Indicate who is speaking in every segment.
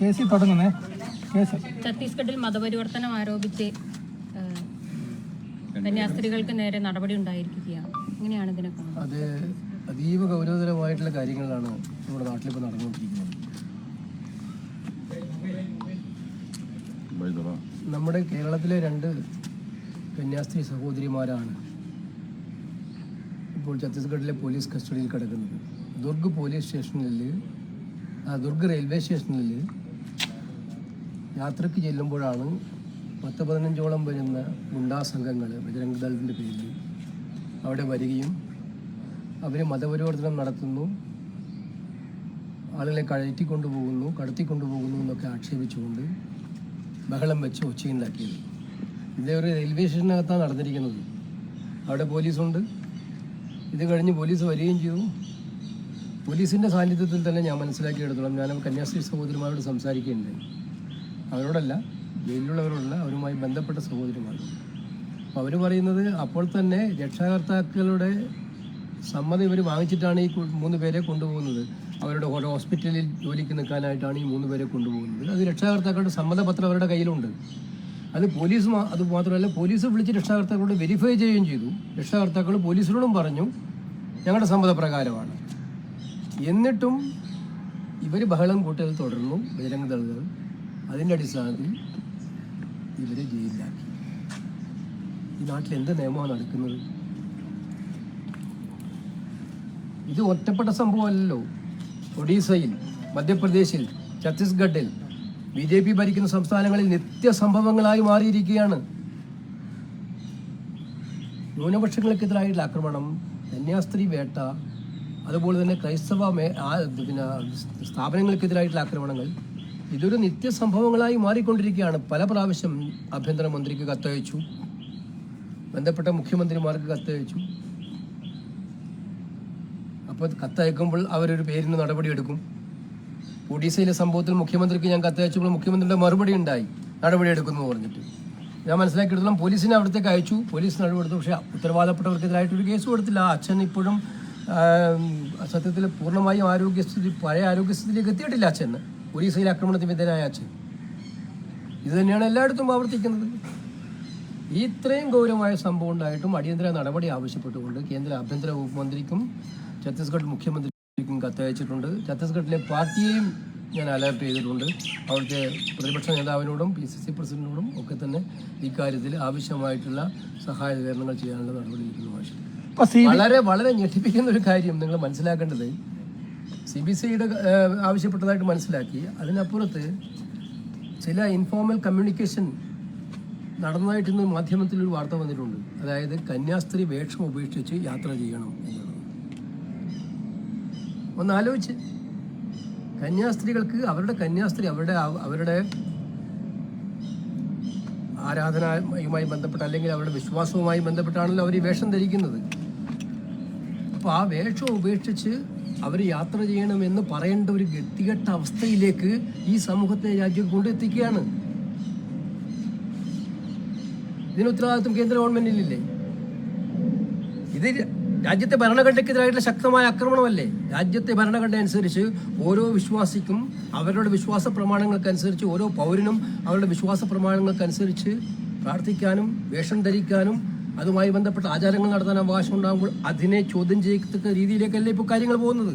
Speaker 1: കേസിൽ തുടങ്ങുന്നേ. കേസ്.
Speaker 2: ഛത്തീസ്ഗഡിൽ മതപരിവർത്തനം ആരോപിച്ച് കന്യാസ്ത്രീകൾക്ക് നേരെ നടപടി ഉണ്ടായിരിക്കുകയാണ് എങ്ങനെയാണ് ഇതിനൊക്കെ?
Speaker 3: അത് അതീവ ഗൗരവതരമായിട്ടുള്ള കാര്യങ്ങളാണ് നമ്മുടെ നാട്ടിൽ നാട്ടിലിപ്പോൾ നടന്നുകൊണ്ടിരിക്കുന്നത് നമ്മുടെ കേരളത്തിലെ രണ്ട് കന്യാസ്ത്രീ സഹോദരിമാരാണ് ഇപ്പോൾ ഛത്തീസ്ഗഡിലെ പോലീസ് കസ്റ്റഡിയിൽ കിടക്കുന്നത്. ദുർഗ് പോലീസ് സ്റ്റേഷനിൽ ആ ദുർഗ് റെയിൽവേ സ്റ്റേഷനിൽ യാത്രയ്ക്ക് ചെല്ലുമ്പോഴാണ് പത്ത് പതിനഞ്ചോളം വരുന്ന ഗുണ്ടാ സംഘങ്ങൾ ബജരംഗ് ദളിന്റെ പേരിൽ അവിടെ വരികയും അവർ മതപരിവർത്തനം നടത്തുന്നു. ആളുകളെ കഴറ്റിക്കൊണ്ടുപോകുന്നു കടത്തിക്കൊണ്ടുപോകുന്നു എന്നൊക്കെ ആക്ഷേപിച്ചുകൊണ്ട് ബഹളം വെച്ച് ഒച്ചയുണ്ടാക്കിയത്. ഇതേ ഒരു റെയിൽവേ സ്റ്റേഷനകത്താണ് നടന്നിരിക്കുന്നത്. അവിടെ പോലീസുണ്ട്. ഇത് കഴിഞ്ഞ് പോലീസ് വരികയും ചെയ്തു. പോലീസിന്റെ സാന്നിധ്യത്തിൽ തന്നെ ഞാൻ മനസ്സിലാക്കിയെടുത്തോളം. ഞാൻ കന്യാസ്ത്രീ സഹോദരിമാരോട് സംസാരിക്കുകയുണ്ടായി. അവരോടല്ല ജയിലിലുള്ളവരോടല്ല അവരുമായി ബന്ധപ്പെട്ട സഹോദരിമാർ അപ്പോൾ അവർ പറയുന്നത് അപ്പോൾ തന്നെ രക്ഷാകർത്താക്കളുടെ സമ്മതം ഇവർ വാങ്ങിച്ചിട്ടാണ് ഈ മൂന്ന് പേരെ കൊണ്ടുപോകുന്നത്. അവരുടെ ഹോസ്പിറ്റലിൽ ജോലിക്ക് നിൽക്കാനായിട്ടാണ് ഈ മൂന്ന് പേരെ കൊണ്ടുപോകുന്നത്. അത് രക്ഷാകർത്താക്കളുടെ സമ്മതപത്രം അവരുടെ കയ്യിലുണ്ട്. അത് പോലീസ് അത് മാത്രമല്ല പോലീസ് വിളിച്ച് രക്ഷാകർത്താക്കളോട് വെരിഫൈ ചെയ്യുകയും ചെയ്തു. രക്ഷാകർത്താക്കൾ പോലീസിനോടും പറഞ്ഞു ഞങ്ങളുടെ സമ്മതപ്രകാരമാണ്. എന്നിട്ടും ഇവർ ബഹളം കൂട്ടിയത് തുടർന്നു ബഹിരംഗ ദളുകൾ അതിന്റെ അടിസ്ഥാനത്തിൽ ഇവരെ ജയിലിലാക്കി. ഈ നാട്ടിൽ എന്ത് നിയമമാണ് നടക്കുന്നത്? ഇത് ഒറ്റപ്പെട്ട സംഭവമല്ലല്ലോ. ഒഡീസയിൽ മധ്യപ്രദേശിൽ ഛത്തീസ്ഗഡിൽ ബി ജെ പി ഭരിക്കുന്ന സംസ്ഥാനങ്ങളിൽ നിത്യസംഭവങ്ങളായി മാറിയിരിക്കുകയാണ്. ന്യൂനപക്ഷങ്ങൾക്കെതിരായിട്ടുള്ള ആക്രമണം കന്യാസ്ത്രീ വേട്ട അതുപോലെ തന്നെ ക്രൈസ്തവ മേ പിന്നെ സ്ഥാപനങ്ങൾക്കെതിരായിട്ടുള്ള ആക്രമണങ്ങൾ ഇതൊരു നിത്യസംഭവങ്ങളായി മാറിക്കൊണ്ടിരിക്കുകയാണ്. പല പ്രാവശ്യം ആഭ്യന്തരമന്ത്രിക്ക് കത്തയച്ചു. ബന്ധപ്പെട്ട മുഖ്യമന്ത്രിമാർക്ക് കത്തയച്ചു. അപ്പോൾ കത്തയക്കുമ്പോൾ അവരൊരു പേരിന് നടപടിയെടുക്കും. ഒഡീസയിലെ സംഭവത്തിൽ മുഖ്യമന്ത്രിക്ക് ഞാൻ കത്തയച്ചപ്പോൾ മുഖ്യമന്ത്രിയുടെ മറുപടി ഉണ്ടായി. നടപടിയെടുക്കുന്നു പറഞ്ഞിട്ട്. ഞാൻ മനസ്സിലാക്കിയിടത്തോളം പോലീസിനെ അവിടത്തേക്ക് അയച്ചു. പോലീസ് നടപടിയെടുത്തു. പക്ഷേ ഉത്തരവാദപ്പെട്ടവർക്കെതിരായിട്ടൊരു കേസ് കൊടുത്തില്ല. അച്ഛൻ ഇപ്പോഴും സത്യത്തിൽ പൂർണമായും ആരോഗ്യസ്ഥിതി പഴയ ആരോഗ്യസ്ഥിതിയിലേക്ക് എത്തിയിട്ടില്ല അച്ഛൻ ഒഡീസയിലെ ആക്രമണത്തിന് വിധേയനായ അച്ഛൻ ഇത് തന്നെയാണ് എല്ലായിടത്തും ആവർത്തിക്കുന്നത്. ഈ ഇത്രയും ഗൗരവമായ സംഭവം ഉണ്ടായിട്ടും അടിയന്തര നടപടി ആവശ്യപ്പെട്ടുകൊണ്ട് കേന്ദ്ര ആഭ്യന്തര വകുപ്പ് മന്ത്രിക്കും ഛത്തീസ്ഗഡ് മുഖ്യമന്ത്രിക്കും കത്തയച്ചിട്ടുണ്ട്. ഛത്തീസ്ഗഡിലെ പാർട്ടിയെയും ഞാൻ അലർട്ട് ചെയ്തിട്ടുണ്ട്. അവിടുത്തെ പ്രതിപക്ഷ നേതാവിനോടും പി സി സി പ്രസിഡന്റിനോടും ഒക്കെ തന്നെ ഇക്കാര്യത്തിൽ ആവശ്യമായിട്ടുള്ള സഹായ വിതരണങ്ങൾ ചെയ്യാനുള്ള
Speaker 1: സി
Speaker 3: വളരെ വളരെ ഞെട്ടിപ്പിക്കുന്ന ഒരു കാര്യം നിങ്ങൾ മനസ്സിലാക്കേണ്ടത് സി ബി സിയുടെ ആവശ്യപ്പെട്ടതായിട്ട് മനസ്സിലാക്കി. അതിനപ്പുറത്ത് ചില ഇൻഫോർമൽ കമ്മ്യൂണിക്കേഷൻ നടന്നതായിട്ട് ഇന്ന് മാധ്യമത്തിൽ ഒരു വാർത്ത വന്നിട്ടുണ്ട്. അതായത് കന്യാസ്ത്രീ വേഷം ഉപേക്ഷിച്ച് യാത്ര ചെയ്യണം എന്നുള്ളത് ഒന്ന് ആലോചിച്ച് കന്യാസ്ത്രീകൾക്ക് അവരുടെ കന്യാസ്ത്രീ അവരുടെ അവരുടെ ആരാധനയുമായി ബന്ധപ്പെട്ട് അല്ലെങ്കിൽ അവരുടെ വിശ്വാസവുമായി ബന്ധപ്പെട്ടാണല്ലോ അവർ ഈ വേഷം ധരിക്കുന്നത്. അപ്പോൾ ആ വേഷം ഉപേക്ഷിച്ച് അവർ യാത്ര ചെയ്യണമെന്ന് പറയേണ്ട ഒരു ഗതികെട്ട അവസ്ഥയിലേക്ക് ഈ സമൂഹത്തെ രാജ്യം കൊണ്ടെത്തിക്കുകയാണ്. ഇതിന് ഉത്തരവാദിത്വം കേന്ദ്ര ഗവൺമെന്റിലില്ലേ ഇത് രാജ്യത്തെ ഭരണഘടനയ്ക്കെതിരായിട്ടുള്ള ശക്തമായ ആക്രമണമല്ലേ? രാജ്യത്തെ ഭരണഘടന അനുസരിച്ച് ഓരോ വിശ്വാസിക്കും അവരുടെ വിശ്വാസ പ്രമാണങ്ങൾക്കനുസരിച്ച് ഓരോ പൗരനും അവരുടെ വിശ്വാസ പ്രമാണങ്ങൾക്കനുസരിച്ച് പ്രാർത്ഥിക്കാനും വേഷം ധരിക്കാനും അതുമായി ബന്ധപ്പെട്ട ആചാരങ്ങൾ നടത്താൻ അവകാശം ഉണ്ടാകുമ്പോൾ അതിനെ ചോദ്യം ചെയ്യത്തക്ക രീതിയിലേക്കല്ലേ ഇപ്പോൾ കാര്യങ്ങൾ പോകുന്നത്?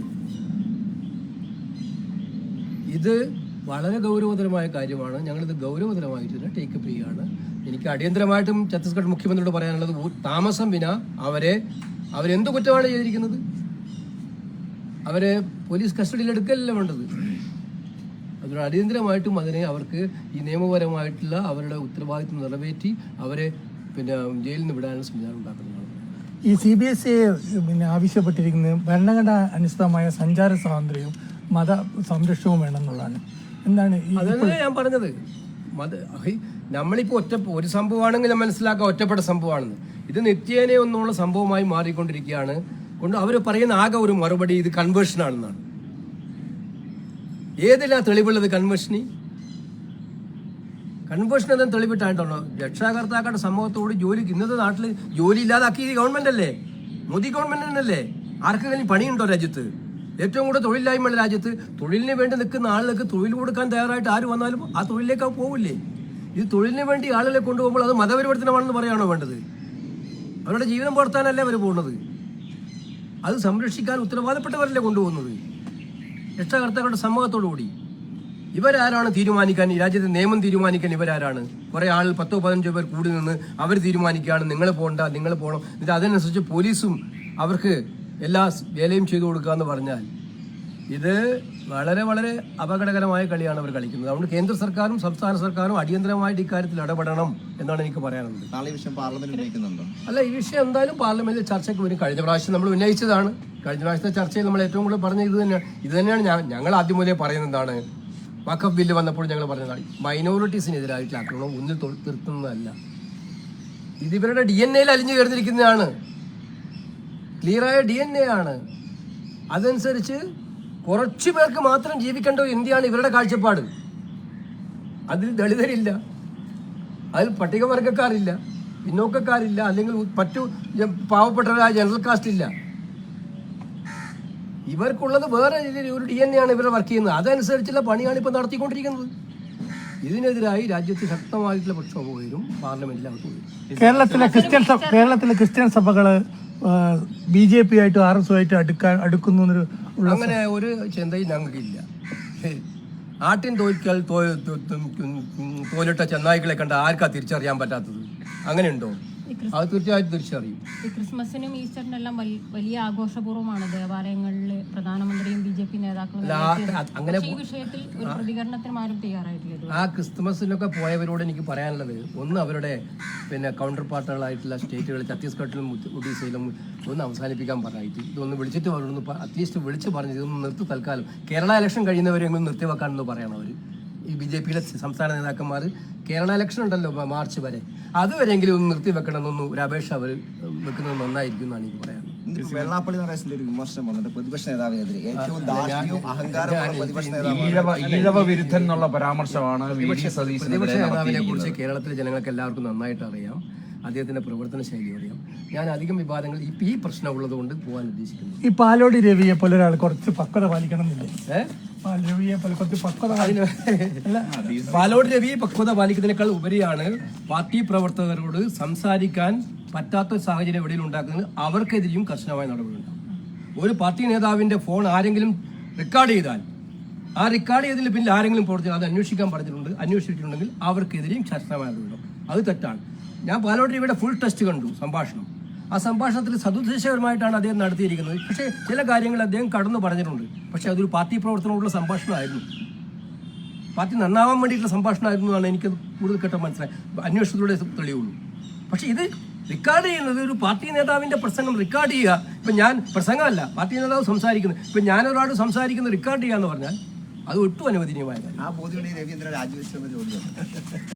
Speaker 3: ഇത് വളരെ ഗൗരവതരമായ കാര്യമാണ്. ഞങ്ങളിത് ഗൗരവതരമായിട്ട് തന്നെ ടേക്കപ്പ് ചെയ്യുകയാണ്. എനിക്ക് അടിയന്തരമായിട്ടും ഛത്തീസ്ഗഡ് മുഖ്യമന്ത്രിയോട് പറയാനുള്ളത് താമസം വിന. അവരെ അവരെന്ത് കുറ്റമാണ് ചെയ്തിരിക്കുന്നത് അവരെ പോലീസ് കസ്റ്റഡിയിൽ എടുക്കലല്ല വേണ്ടത്? അതിനോട് അടിയന്തരമായിട്ടും അതിനെ അവർക്ക് ഈ നിയമപരമായിട്ടുള്ള അവരുടെ ഉത്തരവാദിത്വം നിറവേറ്റി അവരെ പിന്നെ ജയിലിൽ നിന്ന് വിടാനുള്ള സംവിധാനം ഉണ്ടാക്കുന്നതാണ്.
Speaker 1: ഈ സി ബി എസ് ഇ പിന്നെ ആവശ്യപ്പെട്ടിരിക്കുന്നത് ഭരണഘടന അനുസൃതമായ സഞ്ചാര സ്വാതന്ത്ര്യവും മത സംരക്ഷണവും വേണമെന്നുള്ളതാണ്. എന്താണ്
Speaker 3: അതല്ലേ ഞാൻ പറഞ്ഞത്. മത നമ്മളിപ്പോൾ നമ്മളിപ്പോ ഒറ്റ ഒരു സംഭവമാണെങ്കിൽ ഞാൻ മനസ്സിലാക്കാം ഒറ്റപ്പെട്ട സംഭവമാണെന്ന്. ഇത് നിത്യേനെ ഒന്നുള്ള സംഭവമായി മാറിക്കൊണ്ടിരിക്കുകയാണ്. കൊണ്ട് അവർ പറയുന്ന ആകെ ഒരു മറുപടി ഇത് കൺവേർഷൻ ആണെന്നാണ്. ഏതിലാ തെളിവുള്ളത് കൺവേർഷനി കൺവേർഷൻ എന്തെങ്കിലും തെളിവിട്ടായിട്ടുണ്ടോ? രക്ഷാകർത്താക്കളുടെ സമൂഹത്തോട് ജോലി ഇന്നത്തെ നാട്ടിൽ ജോലി ഇല്ലാതാക്കി ഗവൺമെന്റ് അല്ലേ? മോദി ഗവൺമെന്റ് തന്നെയല്ലേ? ആർക്കെങ്കിലും പണിയുണ്ടോ രാജ്യത്ത്? ഏറ്റവും കൂടുതൽ തൊഴിലില്ലായ്മയുള്ള രാജ്യത്ത് തൊഴിലിന് വേണ്ടി നിൽക്കുന്ന ആളുകൾക്ക് തൊഴിൽ കൊടുക്കാൻ തയ്യാറായിട്ട് ആര് വന്നാലും ആ തൊഴിലിലേക്ക് പോവില്ലേ? ഇത് തൊഴിലിന് വേണ്ടി ആളുകളെ കൊണ്ടുപോകുമ്പോൾ അത് മതപരിവർത്തനമാണെന്ന് പറയാണോ വേണ്ടത്? അവരുടെ ജീവിതം പുറത്താനല്ലേ അവർ പോകുന്നത്? അത് സംരക്ഷിക്കാൻ ഉത്തരവാദപ്പെട്ടവരല്ലേ കൊണ്ടുപോകുന്നത്? രക്ഷാകർത്താക്കളുടെ സമ്മതത്തോടു കൂടി ഇവരാരാണ് തീരുമാനിക്കാൻ ഈ രാജ്യത്തെ നിയമം തീരുമാനിക്കാൻ ഇവരാരാണ്? കുറെ ആൾ പത്തോ പതിനഞ്ചോ പേർ കൂടി നിന്ന് അവർ തീരുമാനിക്കുകയാണ്. നിങ്ങൾ പോകണ്ട നിങ്ങൾ പോകണം എന്നിട്ട് അതിനനുസരിച്ച് പോലീസും അവർക്ക് എല്ലാ വേലയും ചെയ്തു കൊടുക്കുക എന്ന് പറഞ്ഞാൽ ഇത് വളരെ വളരെ അപകടകരമായ കളിയാണ് അവർ കളിക്കുന്നത്. അതുകൊണ്ട് കേന്ദ്ര സർക്കാരും സംസ്ഥാന സർക്കാരും അടിയന്തരമായിട്ട് ഇക്കാര്യത്തിൽ ഇടപെടണം എന്നാണ് എനിക്ക് പറയാനുള്ളത്.
Speaker 4: നാളെ വിഷയം പാർലമെന്റിൽ ഉന്നയിക്കുന്നുണ്ടോ?
Speaker 3: അല്ല ഈ വിഷയം എന്തായാലും പാർലമെന്റിൽ ചർച്ചയ്ക്ക് വരും കഴിഞ്ഞ പ്രാവശ്യം നമ്മൾ ഉന്നയിച്ചതാണ്. കഴിഞ്ഞ പ്രാവശ്യത്തെ ചർച്ചയിൽ നമ്മൾ ഏറ്റവും കൂടുതൽ പറഞ്ഞ ഇത് തന്നെയാണ് ഇത് തന്നെയാണ് ഞങ്ങൾ ആദ്യം മുതലേ പറയുന്നത് എന്താണ് വഖഫ് ബില്ല് വന്നപ്പോൾ ഞങ്ങൾ പറഞ്ഞതാണ് മൈനോറിറ്റീസിനെതിരായിട്ടുള്ള ആക്രമണം ഒന്നിൽ നിർത്തുന്നതല്ല ഇത് ഇവരുടെ ഡി എൻ എയിൽ അലിഞ്ഞു ചേർന്നിരിക്കുന്നതാണ് ക്ലിയറായ ഡി എൻ എ ആണ്. അതനുസരിച്ച് കുറച്ചു പേർക്ക് മാത്രം ജീവിക്കേണ്ട ഒരു ഇന്ത്യയാണ് ഇവരുടെ കാഴ്ചപ്പാട്. അതിൽ ദളിതരില്ല. അതിൽ പട്ടികവർഗക്കാരില്ല. പിന്നോക്കക്കാരില്ല. അല്ലെങ്കിൽ മറ്റു പാവപ്പെട്ടവരായ ജനറൽ കാസ്റ്റ് ഇല്ല ഇവർക്കുള്ളത് വേറെ ഒരു ഡി എൻ എ ആണ് ഇവരെ വർക്ക് ചെയ്യുന്നത്. അതനുസരിച്ചുള്ള പണിയാണ് ഇപ്പോൾ നടത്തിക്കൊണ്ടിരിക്കുന്നത്. ഇതിനെതിരായി രാജ്യത്ത് ശക്തമായിട്ടുള്ള പ്രക്ഷോഭം ഉയരും. പാർലമെന്റിൽ അവർക്ക്
Speaker 1: കേരളത്തിലെ ക്രിസ്ത്യൻ സഭ കേരളത്തിലെ ക്രിസ്ത്യൻ സഭകൾ ബി ജെ പി ആയിട്ട് ആർ എസ് ആയിട്ട് അടുക്കാൻ അടുക്കുന്നു
Speaker 3: അങ്ങനെ ഒരു ചിന്തയും ഞങ്ങൾക്കില്ല. ആട്ടിൻ തോൽക്കൽ തോലിട്ട ചെന്നായ്ക്കളെ കണ്ട ആർക്കാ തിരിച്ചറിയാൻ പറ്റാത്തത്? അങ്ങനെയുണ്ടോ? അത് തീർച്ചയായിട്ടും തിരിച്ചറിയും.
Speaker 2: ഈ ക്രിസ്മസിനും ഈസ്റ്ററിനും എല്ലാം വലിയ ആഘോഷപൂർവമാണ് ദേവാലയങ്ങളിൽ പ്രധാനമന്ത്രിയും ബി ജെ പി നേതാക്കളും.
Speaker 3: അങ്ങനെ
Speaker 2: ഈ വിഷയത്തിൽ ഒരു പ്രതികരണത്തിനും ആരും തയ്യാറായിട്ടില്ല
Speaker 3: ആ ക്രിസ്മസിനൊക്കെ പോയവരോട് എനിക്ക് പറയാനുള്ളത് ഒന്ന് അവരുടെ പിന്നെ കൗണ്ടർ പാർട്ടുകളായിട്ടുള്ള സ്റ്റേറ്റുകൾ ഛത്തീസ്ഗഡിലും ഒഡീസയിലും ഒന്ന് അവസാനിപ്പിക്കാൻ പറഞ്ഞായിട്ട് ഇതൊന്ന് വിളിച്ചിട്ട് അവരോടൊന്ന് അറ്റ്ലീസ്റ്റ് വിളിച്ച് പറഞ്ഞ് ഇതൊന്ന് നിർത്തി തൽക്കാലം. കേരള ഇലക്ഷൻ കഴിയുന്നവരെങ്കിലും നിർത്തിവെക്കാനെന്ന് പറയണം അവർ ഈ ബി ജെ പിയിലെ സംസ്ഥാന നേതാക്കന്മാർ കേരള ഇലക്ഷൻ ഉണ്ടല്ലോ മാർച്ച് വരെ. അതുവരെയെങ്കിലും ഒന്ന് നിർത്തി നിർത്തിവെക്കണമെന്നൊന്ന് ഒരു അപേക്ഷ അവർ വെക്കുന്നത് നന്നായിരിക്കും എന്നാണ് എനിക്ക്
Speaker 4: പറയാൻ വെള്ളാപ്പള്ളി നടേശന്റെ ഒരു വിമർശനം വന്നിട്ട് പ്രതിപക്ഷ നേതാവിനെതിരെ ഏറ്റവും നേതാവ്
Speaker 5: ഈഴവ ഈഴവ വിരുദ്ധൻ എന്നുള്ള പരാമർശമാണ് വി. ഡി.
Speaker 3: പ്രതിപക്ഷ നേതാവിനെ കുറിച്ച് കേരളത്തിലെ ജനങ്ങൾക്ക് എല്ലാവർക്കും നന്നായിട്ട് അറിയാം അദ്ദേഹത്തിന്റെ പ്രവർത്തന ശൈലി അറിയാം. ഞാൻ അധികം വിവാദങ്ങൾ ഈ പ്രശ്നമുള്ളത് പ്രശ്നം ഉള്ളത് കൊണ്ട് പോകാൻ ഉദ്ദേശിക്കുന്നു
Speaker 1: ഈ പാലോടി രവിയെ പോലെ ഒരാൾ കുറച്ച് പക്വത പാലിക്കണം എന്നില്ലേ
Speaker 3: ഏഹ് പാലോട് രവി പക്വത പാലിക്കുന്നതിനേക്കാൾ ഉപരിയാണ് പാർട്ടി പ്രവർത്തകരോട് സംസാരിക്കാൻ പറ്റാത്ത സാഹചര്യം എവിടെയും ഉണ്ടാക്കുന്നത്. അവർക്കെതിരെയും കർശനമായ നടപടിയുണ്ടാകും ഒരു പാർട്ടി നേതാവിന്റെ ഫോൺ ആരെങ്കിലും റെക്കോർഡ് ചെയ്താൽ ആ റെക്കോർഡ് ചെയ്തതിന് പിന്നെ ആരെങ്കിലും പ്രവർത്തിച്ചാൽ അത് അന്വേഷിക്കാൻ പറഞ്ഞിട്ടുണ്ട് അന്വേഷിച്ചിട്ടുണ്ടെങ്കിൽ അവർക്കെതിരെയും നടപടി അത് തെറ്റാണ്. ഞാൻ പാലോട് രവിയുടെ ഫുൾ ടെസ്റ്റ് കണ്ടു സംഭാഷണം. ആ സംഭാഷണത്തിൽ സതുദ്ദേശപരമായിട്ടാണ് അദ്ദേഹം നടത്തിയിരിക്കുന്നത്. പക്ഷേ ചില കാര്യങ്ങൾ അദ്ദേഹം കടന്നു പറഞ്ഞിട്ടുണ്ട്. പക്ഷേ അതൊരു പാർട്ടി പ്രവർത്തനമുള്ള സംഭാഷണമായിരുന്നു. പാർട്ടി നന്നാവാൻ വേണ്ടിയിട്ടുള്ള സംഭാഷണമായിരുന്നു എന്നാണ് എനിക്ക് കൂടുതൽ കേട്ട മനസ്സിലായി അന്വേഷണത്തിലൂടെ തെളിയുള്ളൂ. പക്ഷേ ഇത് റെക്കോർഡ് ചെയ്യുന്നത് ഒരു പാർട്ടി നേതാവിന്റെ പ്രസംഗം റെക്കോർഡ് ചെയ്യുക. ഇപ്പം ഞാൻ പ്രസംഗമല്ല പാർട്ടി നേതാവ് സംസാരിക്കുന്നത് ഇപ്പം ഞാനൊരാൾ സംസാരിക്കുന്നത് റെക്കോർഡ് ചെയ്യുക എന്ന് പറഞ്ഞാൽ അത് ഒട്ടും അനുവദനീയമായ
Speaker 4: ആ ബോധ്യം രവീന്ദ്രൻ രാജിവെച്ചെന്ന്